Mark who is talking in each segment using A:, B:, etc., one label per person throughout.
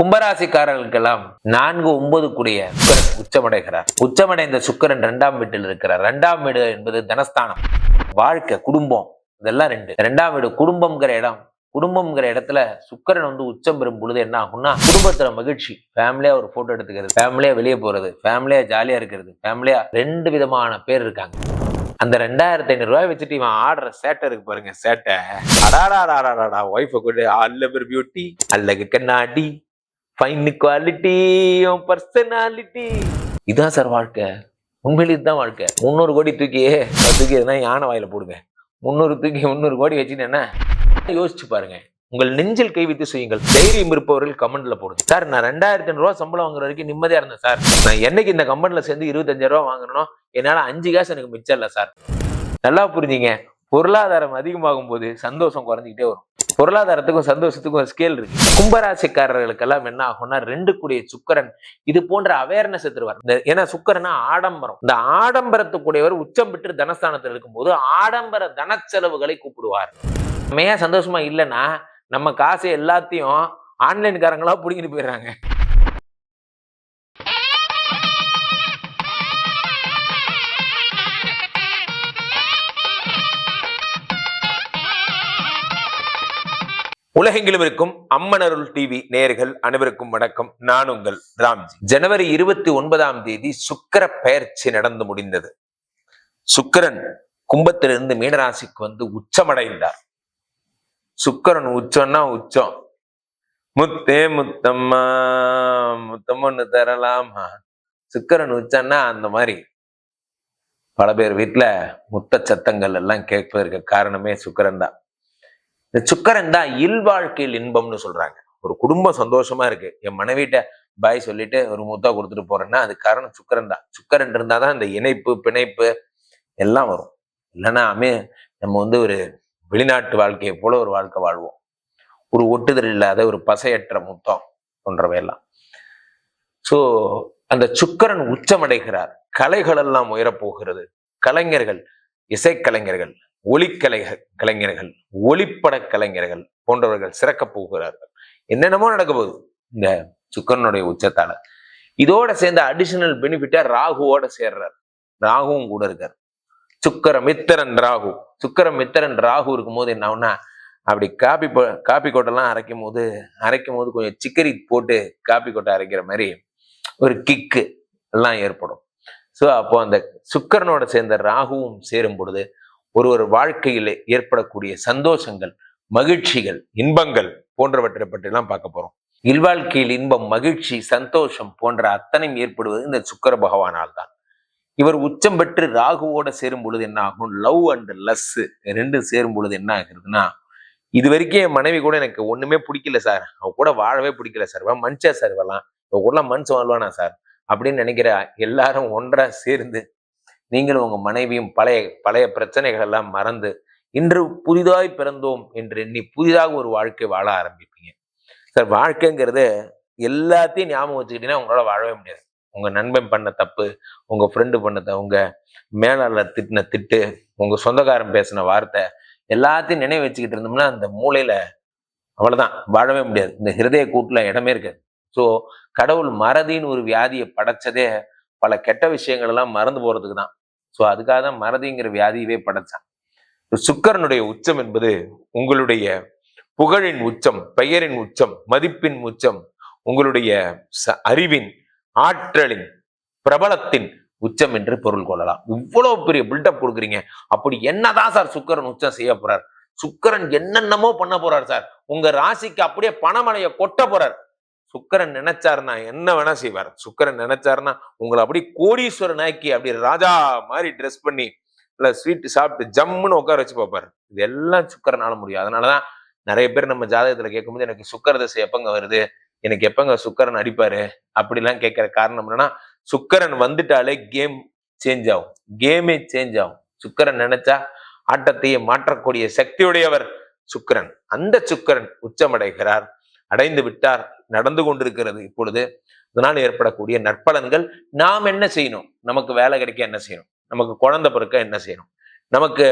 A: கும்பராசிக்காரர்களுக்கெல்லாம் நான்கு ஒன்பது கூடிய உச்சமடைகிறார். உச்சமடைந்த சுக்கிரன் இரண்டாம் வீட்டில் இருக்கிறார். இரண்டாம் வீடு என்பது தனஸ்தானம் வாழ்க்கை குடும்பம் இதெல்லாம் ரெண்டு. இரண்டாம் வீடு குடும்பம்ங்கிற இடம் குடும்பம்ங்கிற இடத்துல சுக்கிரன் வந்து உச்சம் பெறும் பொழுது என்ன ஆகும்னா குடும்பத்துல மகிழ்ச்சி. ஃபேமிலியா ஒரு போட்டோ எடுத்துக்கிறது ஃபேமிலியா வெளியே போறது ஃபேமிலியா ஜாலியா இருக்கிறது ஃபேமிலியா ரெண்டு விதமான பேர் இருக்காங்க. அந்த ரெண்டாயிரத்தி ஐநூறு ரூபாய் வச்சுட்டு இவன் ஆடுற சேட்டை இருக்கு பாருங்க சேட்டை. அடாடா அடாடாடாடாடா ஒய்ஃபை கூட அல்ல பெர் பியூட்டி அல்லகு கண்ணாடி ஃபைன் குவாலிட்டி பர்சனாலிட்டி இதுதான் சார் வாழ்க்கை. உண்மையிலே இதுதான் வாழ்க்கை. முந்நூறு கோடி தூக்கி தூக்கி எதுனா யானை வாயில போடுங்க. முந்நூறு தூக்கி முந்நூறு கோடி வச்சுன்னு என்ன? யோசிச்சு பாருங்க. உங்கள் நெஞ்சில் கை வைத்து செய்யுங்கள். தைரியம் இருப்பவர்கள் கமெண்ட்ல போடுங்க. சார் நான் ரெண்டாயிரத்தி ரூபா சம்பளம் வாங்குற வரைக்கும் நிம்மதியா இருந்தேன் சார் நான் என்னைக்கு இந்த கம்பெனில சேர்ந்து இருபத்தஞ்சாயிரம் ரூபா வாங்கணும் என்னால அஞ்சு காசு எனக்கு மிச்சம் இல்லை சார் நல்லா புரிஞ்சுங்க. பொருளாதாரம் அதிகமாகும் போது சந்தோஷம் குறைஞ்சிக்கிட்டே வரும். பொருளாதாரத்துக்கும் சந்தோஷத்துக்கும் ஒரு ஸ்கேல் இருக்கு. கும்பராசிக்காரர்களுக்கெல்லாம் என்ன ஆகும்னா ரெண்டு கூடிய சுக்கரன் இது போன்ற அவேர்னஸ் எடுத்துருவார் இந்த ஏன்னா சுக்கரனா ஆடம்பரம். இந்த ஆடம்பரத்துக்குடையவர் உச்சம் பெற்று தனஸ்தானத்தில் இருக்கும்போது ஆடம்பர தனச்செலவுகளை கூப்பிடுவார். நம்ம ஏன் சந்தோஷமா இல்லைன்னா நம்ம காசு எல்லாத்தையும் ஆன்லைன்காரங்களா பிடிங்கிட்டு போயிடுறாங்க. உலகெங்கிலும் இருக்கும் அம்மனருள் டிவி நேயர்கள் அனைவருக்கும் வணக்கம். நான் உங்கள் ராம்ஜி. ஜனவரி இருபத்தி ஒன்பதாம் தேதி சுக்கிர பெயர்ச்சி நடந்து முடிந்தது. சுக்கிரன் கும்பத்திலிருந்து மீனராசிக்கு வந்து உச்சமடைந்தார். சுக்கிரன் உச்சம்னா உச்சம். முத்தே முத்தம்மா முத்தம்மன்னு தரலாமா? சுக்கிரன் உச்சம்னா அந்த மாதிரி. பல பேர் வீட்டுல முத்த சத்தங்கள் எல்லாம் கேட்பதற்கு காரணமே சுக்கரன் தான். இந்த சுக்கரன் தான் இல்வாழ்க்கையில் இன்பம்னு சொல்றாங்க. ஒரு குடும்பம் சந்தோஷமா இருக்கு. என் மனைவிட்ட பாய் சொல்லிட்டு ஒரு முத்தா கொடுத்துட்டு போறேன்னா அது காரணம் சுக்கரன் தான். சுக்கரன் இருந்தாதான் இந்த இணைப்பு பிணைப்பு எல்லாம் வரும். இல்லைன்னா அமே நம்ம வந்து ஒரு வெளிநாட்டு வாழ்க்கையை போல ஒரு வாழ்க்கை வாழ்வோம். ஒரு ஒட்டுதல் இல்லாத ஒரு பசையற்ற முத்தம் போன்றவையெல்லாம் ஸோ அந்த சுக்கரன் உச்சமடைகிறார். கலைகள் எல்லாம் உயரப்போகிறது. கலைஞர்கள் இசைக்கலைஞர்கள் ஒளிக்கலை கலைஞர்கள் ஒளிப்பட கலைஞர்கள் போன்றவர்கள் சிறக்கப் போகிறார்கள். என்னென்னமோ நடக்க போகுது. இந்த சுக்கரனுடைய உச்சத்தால. இதோட சேர்ந்த அடிஷனல் பெனிஃபிட்டா ராகுவோட சேர்றார். ராகுவும் கூட இருக்கார். சுக்கர மித்திரன் ராகு. சுக்கர மித்திரன் ராகு இருக்கும்போது என்ன ஆகும்னா அப்படி காப்பி போ- காப்பி கொட்டெல்லாம் அரைக்கும் போது அரைக்கும் போது கொஞ்சம் சிக்கரி போட்டு காப்பி கொட்டை அரைக்கிற மாதிரி ஒரு கிக்கு எல்லாம் ஏற்படும். ஸோ அப்போ அந்த சுக்கரனோட சேர்ந்த ராகுவும் சேரும் பொழுது ஒருவர் வாழ்க்கையில் ஏற்படக்கூடிய சந்தோஷங்கள் மகிழ்ச்சிகள் இன்பங்கள் போன்றவற்றை பற்றிலாம் பார்க்க போறோம். இல்வாழ்க்கையில் இன்பம் மகிழ்ச்சி சந்தோஷம் போன்ற அத்தனையும் ஏற்படுவது இந்த சுக்கர பகவானால் தான் இவர் உச்சம் பெற்று ராகுவோட சேரும் பொழுது என்ன ஆகும்? லவ் அண்ட் லஸ் ரெண்டும் சேரும் பொழுது என்ன ஆகுதுன்னா இது வரைக்கும் என் மனைவி கூட எனக்கு ஒண்ணுமே பிடிக்கல சார். அவ கூட வாழவே பிடிக்கல சார். மனுஷா சார் வரலாம் இவ கூட மனுஷன் வாழ்வானா சார்? அப்படின்னு நினைக்கிற எல்லாரும் ஒன்றா சேர்ந்து நீங்களும் உங்கள் மனைவியும் பழைய பழைய பிரச்சனைகள் எல்லாம் மறந்து இன்று புதிதாய் பிறந்தோம் என்று எண்ணி புதிதாக ஒரு வாழ்க்கை வாழ ஆரம்பிப்பீங்க. சார் வாழ்க்கைங்கிறது எல்லாத்தையும் ஞாபகம் வச்சுக்கிட்டீங்கன்னா உங்களால வாழவே முடியாது. உங்க நண்பன் பண்ண தப்பு உங்க ஃப்ரெண்டு பண்ண த- உங்க மேலாளர் திட்டின திட்டு உங்க சொந்தக்காரன் பேசின வார்த்தை எல்லாத்தையும் நினைவு வச்சுக்கிட்டு இருந்தோம்னா அந்த மூளையில் அவ்வளோதான் வாழவே முடியாது. இந்த ஹிருதய கூட்டில் இடமே இருக்காது. ஸோ கடவுள் மறதின்னு ஒரு வியாதியை படைச்சதே பல கெட்ட விஷயங்கள் எல்லாம் மறந்து போகிறதுக்கு தான் ஸோ அதுக்காக தான் மறதிங்கிற வியாதியவே படைச்சான். சுக்கரனுடைய உச்சம் என்பது உங்களுடைய புகழின் உச்சம் பெயரின் உச்சம் மதிப்பின் உச்சம் உங்களுடைய ச- அறிவின் ஆற்றலின் பிரபலத்தின் உச்சம் என்று பொருள் கொள்ளலாம். இவ்வளவு பெரிய பில்டப் கொடுக்குறீங்க. அப்படி என்னதான் சார் சுக்கரன் உச்சம் செய்ய போறார்? சுக்கரன் என்னென்னமோ பண்ண போறார் சார். உங்க ராசிக்கு அப்படியே பணமலையை கொட்ட போறார். சுக்கரன் நினைச்சாருன்னா என்ன வேணா செய்வார். சுக்கரன் நினைச்சாருன்னா உங்களை அப்படி கோடீஸ்வரன் ஆக்கி அப்படி ராஜா மாதிரி ட்ரெஸ் பண்ணி இல்லை ஸ்வீட் சாப்பிட்டு ஜம்முன்னு உட்கார வச்சு பார்ப்பாரு. இது எல்லாம் சுக்கரனால முடியும். அதனாலதான் நிறைய பேர் நம்ம ஜாதகத்துல கேட்கும்போது எனக்கு சுக்கர தசை எப்பங்க வருது? எனக்கு எப்பங்க சுக்கரன் அடிப்பாரு? அப்படிலாம் கேட்கிற காரணம் என்னன்னா சுக்கரன் வந்துட்டாலே கேம் சேஞ்ச் ஆகும். கேமே சேஞ்ச் ஆகும். சுக்கரன் நினைச்சா ஆட்டத்தையே மாற்றக்கூடிய சக்தியுடையவர் சுக்கரன். அந்த சுக்கரன் உச்சமடைகிறார். அடைந்து விட்டார். நடந்து கொண்டிருக்கிறது இப்பொழுது. இதனால் ஏற்படக்கூடிய நற்பலன்கள் நாம் என்ன செய்யணும்? நமக்கு வேலை கிடைக்க என்ன செய்யணும்? நமக்கு குழந்தை பிறக்க என்ன செய்யணும்? நமக்கு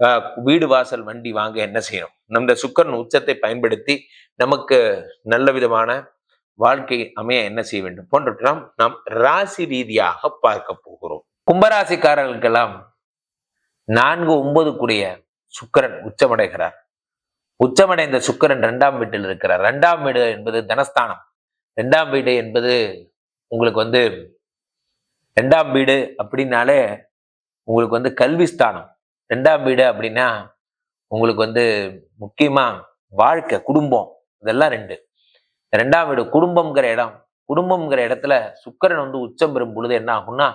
A: ஆஹ், வீடு வாசல் வண்டி வாங்க என்ன செய்யணும்? நம்ம சுக்கரன் உச்சத்தை பயன்படுத்தி நமக்கு நல்ல விதமான வாழ்க்கை அமைய என்ன செய்ய வேண்டும்? போன்றவற்றாம் நாம் ராசி ரீதியாக பார்க்க போகிறோம். கும்பராசிக்காரர்களுக்கெல்லாம் நான்கு ஒன்பது கூடிய சுக்கரன் உச்சமடைகிறார். உச்சமடைந்த சுக்கரன் இரண்டாம் வீட்டில் இருக்கிறார். இரண்டாம் வீடு என்பது தனஸ்தானம். இரண்டாம் வீடு என்பது உங்களுக்கு வந்து ரெண்டாம் வீடு அப்படின்னாலே உங்களுக்கு வந்து கல்வி ஸ்தானம். ரெண்டாம் வீடு அப்படின்னா உங்களுக்கு வந்து முக்கியமா வாழ்க்கை குடும்பம். இதெல்லாம் ரெண்டு. ரெண்டாம் வீடு குடும்பம்ங்கிற இடம். குடும்பம்ங்கிற இடத்துல சுக்கரன் வந்து உச்சம் பெறும் பொழுது என்ன ஆகும்னா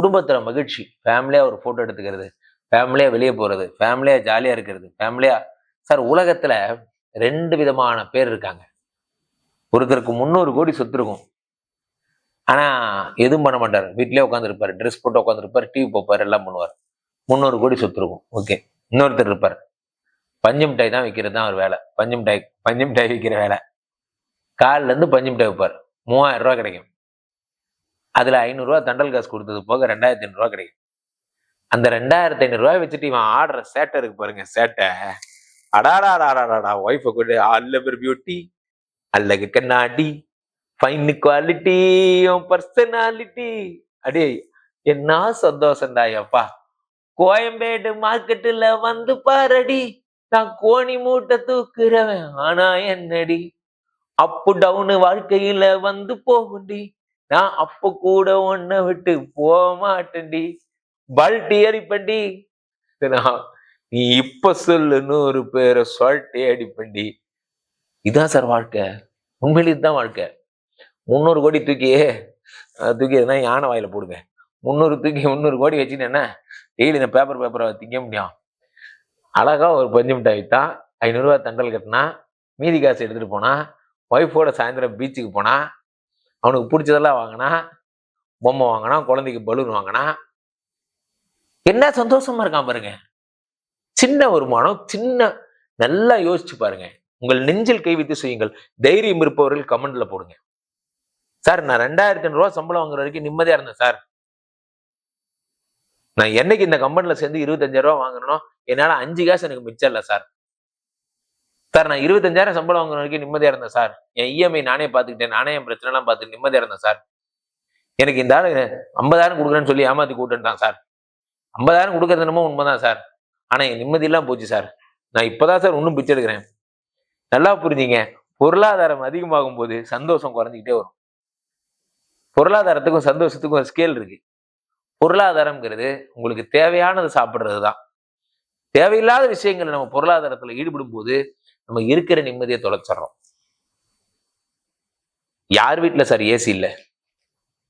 A: குடும்பத்துல மகிழ்ச்சி. ஃபேமிலியா ஒரு போட்டோ எடுத்துக்கிறது. ஃபேமிலியா வெளியே போறது. ஃபேமிலியா ஜாலியா இருக்கிறது. ஃபேமிலியா சார் உலகத்துல ரெண்டு விதமான பேர் இருக்காங்க. ஒருத்தருக்கு முந்நூறு கோடி சொத்து இருக்கும். ஆனா எதுவும் பண்ண மாட்டார். வீட்லயே உட்காந்துருப்பாரு ட்ரெஸ் போட்டு உட்காந்துருப்பாரு டிவி பார்ப்பாரு. எல்லாம் பண்ணுவார். முந்நூறு கோடி சொத்து இருக்கும். ஓகே இன்னொருத்தர் இருப்பார். பஞ்சம் டாய் தான் விற்கிறது தான் அவர் வேலை. பஞ்சம் டாய் பஞ்சம் டாய் விற்கிற வேலை. காலில் இருந்து பஞ்சம் டாய் வைப்பார். மூவாயிரம் ரூபா கிடைக்கும். அதில் ஐநூறுரூவா தண்டல் காசு கொடுத்தது போக ரெண்டாயிரத்தி ஐநூறுரூவா கிடைக்கும். அந்த ரெண்டாயிரத்தி ஐநூறுரூவா வச்சுட்டு இவன் ஆடுற சேட்டை இருக்கு பாருங்க சேட்டை. அடாடாடாடாடா ஒய்ஃபை கூட அல்ல பெர் பியூட்டி அல்லகு கண்ணாடி ஃபைன் குவாலிட்டி பர்சனாலிட்டி அடே என்ன சந்தோஷம்டா அப்பா கோயம்பேடு மார்க்கெட்டுல வந்து பாரடி. நான் கோணி மூட்டை தூக்குறவன் ஆனா என்னடி? அப்பு டவுனு வாழ்க்கையில வந்து போகுண்டி. நான் அப்ப கூட ஒன்ன விட்டு போக மாட்டேன்டி. பல்டி அடிப்பண்டி நான் நீ இப்ப சொல்லுன்னு நூறு பேரை சொல்லிட்டே பண்ணி. இதான் சார் வாழ்க்கை. உண்மையிலே இதுதான் வாழ்க்கை. முந்நூறு கோடி தூக்கியே தூக்கி எதுனா யானை வாயில போடுங்க. முந்நூறு தூக்கி முந்நூறு கோடி வச்சுட்டேன்னா டெய்லி இந்த பேப்பர் பேப்பரை திங்க முடியும். அழகா ஒரு பஞ்சு மிட்டாய் வித்தா ஐநூறுரூவா தண்டல் கட்டினா மீதி காசு எடுத்துட்டு போனா ஒய்ஃபோட சாயந்தரம் பீச்சுக்கு போனா அவனுக்கு பிடிச்சதெல்லாம் வாங்கினா பொம்மை வாங்கினா குழந்தைக்கு பலூன் வாங்கினா என்ன சந்தோஷமா இருக்கான் பாருங்க. சின்ன வருமானம் சின்ன நல்லா யோசிச்சு பாருங்க. உங்கள் நெஞ்சில் கை வைத்து செய்யுங்கள். தைரியம் இருப்பவர்கள் கமெண்ட்ல போடுங்க. சார் நான் ரெண்டாயிரத்தி ஐநூறு சம்பளம் வாங்குற வரைக்கும் நிம்மதியா இருந்தேன் சார். நான் என்னைக்கு இந்த கம்பெனில சேர்ந்து இருபத்தஞ்சாயிரம் ரூபா வாங்கணும் என்னால அஞ்சு காசு எனக்கு மிச்சம் இல்லை சார். சார் நான் இருபத்தஞ்சாயிரம் சம்பளம் வாங்குற வரைக்கும் நிம்மதியா இருந்தேன் சார். என் இஎம்ஐ நானே பார்த்துக்கிட்டேன் நானே என் பிரச்சனை எல்லாம் பார்த்து நிம்மதியா இருந்தேன் சார். எனக்கு இந்த ஆளு ஐம்பதாயிரம் கொடுக்குறேன்னு சொல்லி ஏமாத்தி கூட்டுட்டான் சார். ஐம்பதாயிரம் கொடுக்கறது என்னமோ உண்மைதான் சார். ஆனா என் நிம்மதியெல்லாம் போச்சு சார். நான் இப்போதான் சார் இன்னும் பிச்சை எடுக்கிறேன். நல்லா புரிஞ்சுங்க. பொருளாதாரம் அதிகமாகும் போது சந்தோஷம் குறைஞ்சிக்கிட்டே வரும். பொருளாதாரத்துக்கும் சந்தோஷத்துக்கும் ஒரு ஸ்கேல் இருக்கு. பொருளாதாரம்ங்கிறது உங்களுக்கு தேவையானது சாப்பிட்றது தான். தேவையில்லாத விஷயங்களை நம்ம பொருளாதாரத்தில் ஈடுபடும் போது நம்ம இருக்கிற நிம்மதியை தொலைச்சிட்றோம். யார் வீட்டில் சார் ஏசி இல்லை?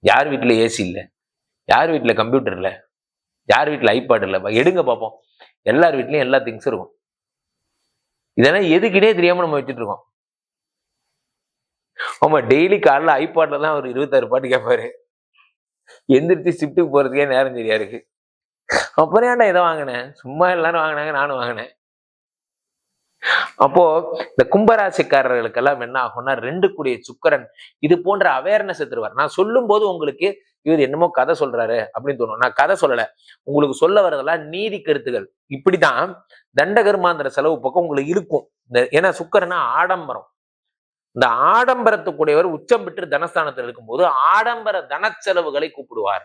A: யார் வீட்டில் ஏசி இல்லை? யார் வீட்டில் கம்ப்யூட்டர் இல்லை? யார் வீட்டில் ஐபாட் இல்லை? எடுங்க பார்ப்போம். எல்லார் வீட்லேயும் எல்லா திங்ஸும் இருக்கும். இதெல்லாம் எதுக்குனே தெரியாம நம்ம வச்சுட்டு இருக்கோம். ஆமா டெய்லி காலைல ஐபாட்ல தான் ஒரு இருபத்தாறு பாட்டு கேட்பாரு எந்திரிச்சு ஷிஃப்ட்டுக்கு போறதுக்கே நேரம் சரியா இருக்கு. அப்புறம் ஏன்டா இதை வாங்கினேன் சும்மா எல்லாரும் வாங்கினாங்க நானும் வாங்கினேன். அப்போ இந்த கும்பராசிக்காரர்களுக்கெல்லாம் என்ன ஆகும்னா ரெண்டு கூடிய சுக்கரன் இது போன்ற அவேர்னஸ் தருவார். நான் சொல்லும் போது உங்களுக்கு இவர் என்னமோ கதை சொல்றாரு அப்படின்னு தோணும். நான் கதை சொல்லல. உங்களுக்கு சொல்ல வரதெல்லாம் நீதி கருத்துகள். இப்படிதான் தண்டகர்மாந்திர செலவு பக்கம் உங்களுக்கு இருக்கும். இந்த ஏன்னா சுக்கரனா ஆடம்பரம். இந்த ஆடம்பரத்துக்குடையவர் உச்சம் பெற்று தனஸ்தானத்தில் இருக்கும்போது ஆடம்பர தனச்செலவுகளை கூப்பிடுவார்.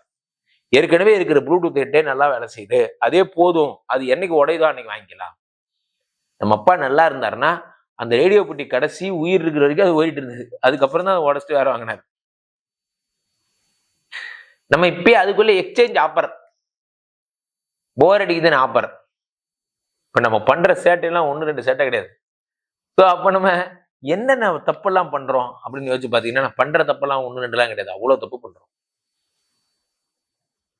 A: ஏற்கனவே இருக்கிற ப்ளூடூத் ஹெட்டே நல்லா வேலை செய்யுது. அதே போதும். அது என்னைக்கு உடையுதோ அன்னைக்கு வாங்கிக்கலாம். நம்ம அப்பா நல்லா இருந்தாருன்னா அந்த ரேடியோ பெட்டி கடைசி உயிர் இருக்கிற வரைக்கும் அது ஓடிட்டு இருந்தது. அதுக்கப்புறம் தான் அதை உடச்சிட்டு வேற வாங்கினார். நம்ம இப்பயே அதுக்குள்ள எக்ஸ்சேஞ்ச் ஆஃபர் போர் அடிக்குதுன்னு ஆஃபர் இப்போ நம்ம பண்ற சேட்டையெல்லாம் ஒன்று ரெண்டு சேட்டை கிடையாது. ஸோ அப்போ நம்ம என்னென்ன தப்பெல்லாம் பண்றோம் அப்படின்னு யோசிச்சு பார்த்தீங்கன்னா நான் பண்ற தப்பெல்லாம் ஒன்று ரெண்டுலாம் கிடையாது. அவ்வளோ தப்பு பண்றோம்.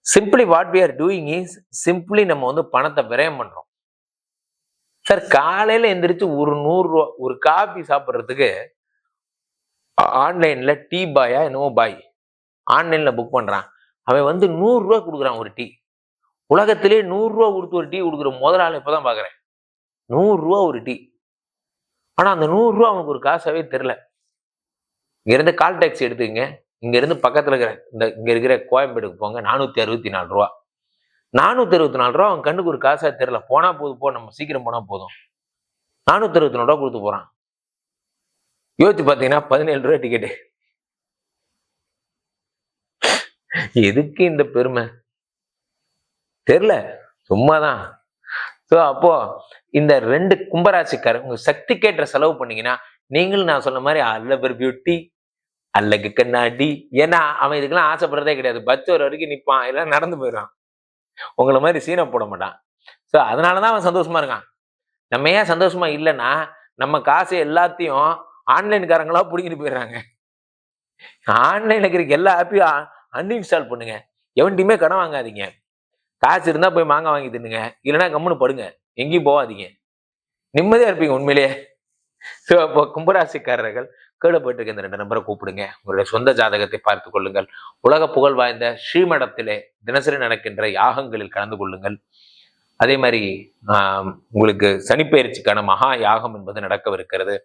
A: Simply what we are doing is simply நம்ம வந்து பணத்தை விரயம் பண்றோம். சார் காலையில் எந்திரிச்சு ஒரு நூறுரூவா ஒரு காபி சாப்பிட்றதுக்கு ஆன்லைனில் டீ பாயா என்னவோ பாய் ஆன்லைனில் புக் பண்ணுறான் அவன் வந்து நூறுரூவா கொடுக்குறான் ஒரு டீ உலகத்திலே நூறுரூவா கொடுத்து ஒரு டீ கொடுக்குற முதல் ஆள் இப்போ தான் பார்க்குறேன் நூறுரூவா ஒரு டீ ஆனால் அந்த நூறுரூவா அவனுக்கு ஒரு காசாகவே தெரில இங்கேருந்து கால் டாக்ஸி எடுத்துக்கங்க. இங்கேருந்து பக்கத்தில் இருக்கிற இந்த இங்கே இருக்கிற கோயம்பேடுக்கு போங்க. நானூற்றி அறுபத்தி நாலு ரூபா. நானூற்றி அறுபத்தி நாலு ரூபா அவன் கண்ணுக்கு ஒரு காசாக தெரில போனால் போதும் போ நம்ம சீக்கிரம் போனால் போதும். நானூற்றி இருபத்தி நாலு ரூபா கொடுத்து போகிறான் யோசிச்சு பார்த்தீங்கன்னா பதினேழு ரூபா டிக்கெட்டு எதுக்கு இந்த பெருமை? தெரியல. சும்மாதான். ஸோ அப்போ இந்த ரெண்டு கும்பராசிக்காரர் உங்க கேட்ட செலவு பண்ணீங்கன்னா நீங்களும் நான் சொன்ன மாதிரி அல்லபர் பியூட்டி அல்லகு கண்ணாடி. ஏன்னா அவன் இதுக்கெல்லாம் ஆசைப்படுறதே கிடையாது. பஸ் ஒரு வரைக்கும் நிற்பான் எல்லாம் நடந்து போயிடுறான் உங்களை மாதிரி சீனை போட மாட்டான். ஸோ அதனாலதான் அவன் சந்தோஷமா இருக்கான். நம்ம ஏன் சந்தோஷமா இல்லைன்னா நம்ம காசு எல்லாத்தையும் ஆன்லைன்காரங்களா பிடிங்கிட்டு போயிடுறாங்க. ஆன்லைனில் இருக்கிற எல்லா ஆப்பையும் அன்இன்ஸ்டால் பண்ணுங்க. எவன்ட்டையுமே கடன் வாங்காதீங்க. காசு இருந்தால் போய் மாங்காய் வாங்கி தின்னுங்க. இல்லைன்னா கம்முன்னு படுங்க. எங்கேயும் போகாதீங்க நிம்மதியாக இருப்பீங்க உண்மையிலேயே. ஸோ அப்போ கும்பராசிக்காரர்கள் கேடுபட்டிருக்க இந்த ரெண்டு நம்பரை கூப்பிடுங்க. உங்களுடைய சொந்த ஜாதகத்தை பார்த்து கொள்ளுங்கள். உலக புகழ் வாய்ந்த ஸ்ரீமடத்திலே தினசரி நடக்கின்ற யாகங்களில் கலந்து கொள்ளுங்கள். அதே மாதிரி ஆஹ், உங்களுக்கு சனிப்பெயர்ச்சிக்கான மகா யாகம் என்பது நடக்கவிருக்கிறது.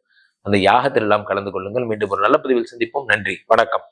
A: அந்த யாகத்திலெல்லாம் கலந்து கொள்ளுங்கள். மீண்டும் ஒரு நல்ல பதிவில் சந்திப்போம். நன்றி. வணக்கம்.